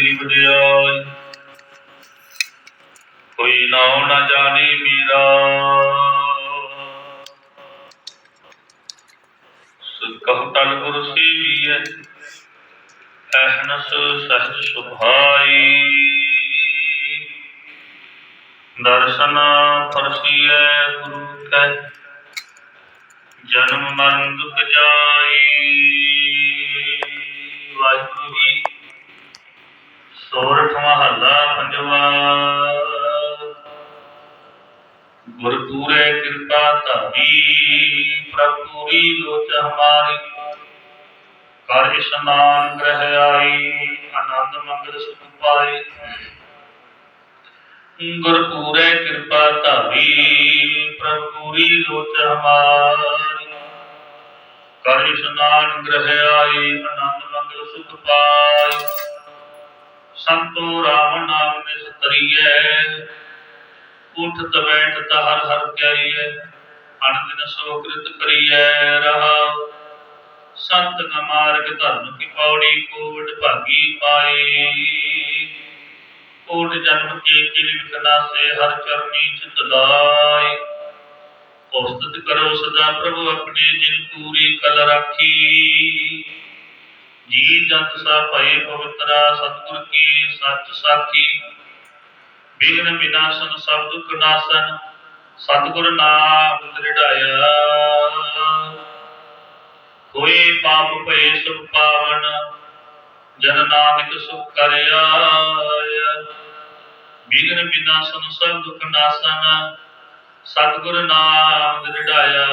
ਤੇਰੀ ਵਡਿਆਈ ਕੋਈ ਨਾਉ ਨਾ ਜਾਣੇ ਮੇਰਾ। ਸੁਕਹ ਤਲ ਗੁਰ ਸੇਵੀਐ, ਅਹਨਸ ਸਹਜ ਸੁਭਾਈ। ਦਰਸ਼ਨ ਪਰਸੀਐ ਗੁਰੂ ਕੈ, ਜਨਮ ਮਰਨ ਦੁਖ ਜਾਈ। ਵਾਹਿਗੁਰੂ ਜੀ ਸੋਰਠ ਮਹੱਲਾ ਪੰਜਵਾ। ਗੁਰ ਪੂਰੇ ਕਿਰਪਾ ਧਾਰੀ ਪ੍ਰਭ ਪੂਰੀ ਲੋਚ ਹਮਾਰੀ। ਕਰ ਇਸ਼ਨਾਨ ਗ੍ਰਹਿ ਆਈ, ਆਨੰਦ ਮੰਗਲ ਸੁਖ ਪਾਏ। ਗੁਰ ਪੂਰੇ ਕਿਰਪਾ ਧਾਰੀ ਪ੍ਰਭ ਪੂਰੀ ਲੋਚ ਹਮਾਰੀ। ਕਰ ਇਸ਼ਨਾਨ ਗ੍ਰਹਿ ਆਈ ਸੰਤੋ ਰਾਮ ਨਾਮ ਨਿਸਤਰੀਐ ਉਠਤ ਬੈਠਤ ਹਰ ਹਰ ਕੈਰੀਐ। ਅਨੰਦਿਨ ਸੋ ਕ੍ਰਿਤ ਕਰੀਐ ਰਹਾ ਸੰਤ ਨ ਮਾਰਗ ਧਰਮ ਕੀ ਪੌੜੀ ਕੋਟ ਭਾਗੀ ਪਾਈ ਕੋਟ ਜਨਮ ਕੇ ਕਿਲ ਵਿਕਨਾਸੇ ਹਰ ਚਰਨੀ ਚਿਤ ਲਾਈ ਉਸਤਤ ਕਰੋ ਸਦਾ ਪ੍ਰਭੂ ਆਪਣੇ ਜਿਨ ਪੂਰੀ ਕਲ ਰਾਖੀ। ਜੀ ਜੰਤ ਸਾ ਭਏ ਪਵਿੱਤਰਾ, ਸਤਿਗੁਰ ਕੀ, ਸੱਚ ਸਾਖੀ ਬਿਗਨ ਵਿਨਾਸ਼ਨ ਸਭ ਦੁਖ ਨਾਸਨ, ਸਤਿਗੁਰ ਨਾਮ ਦ੍ਰਿੜਾਇਆ। ਹੋਏ ਪਾਪ ਭਏ ਸੁਖ ਪਾਵਨ, ਜਨ ਨਾਨਕ ਸੁਖ ਕਰ ਆਇਆ ਵਿਨਾਸ਼ਨ ਸਭ ਦੁਖ ਨਾਸਨ, ਸਤਿਗੁਰ ਨਾਮ ਦ੍ਰਿੜਾਇਆ।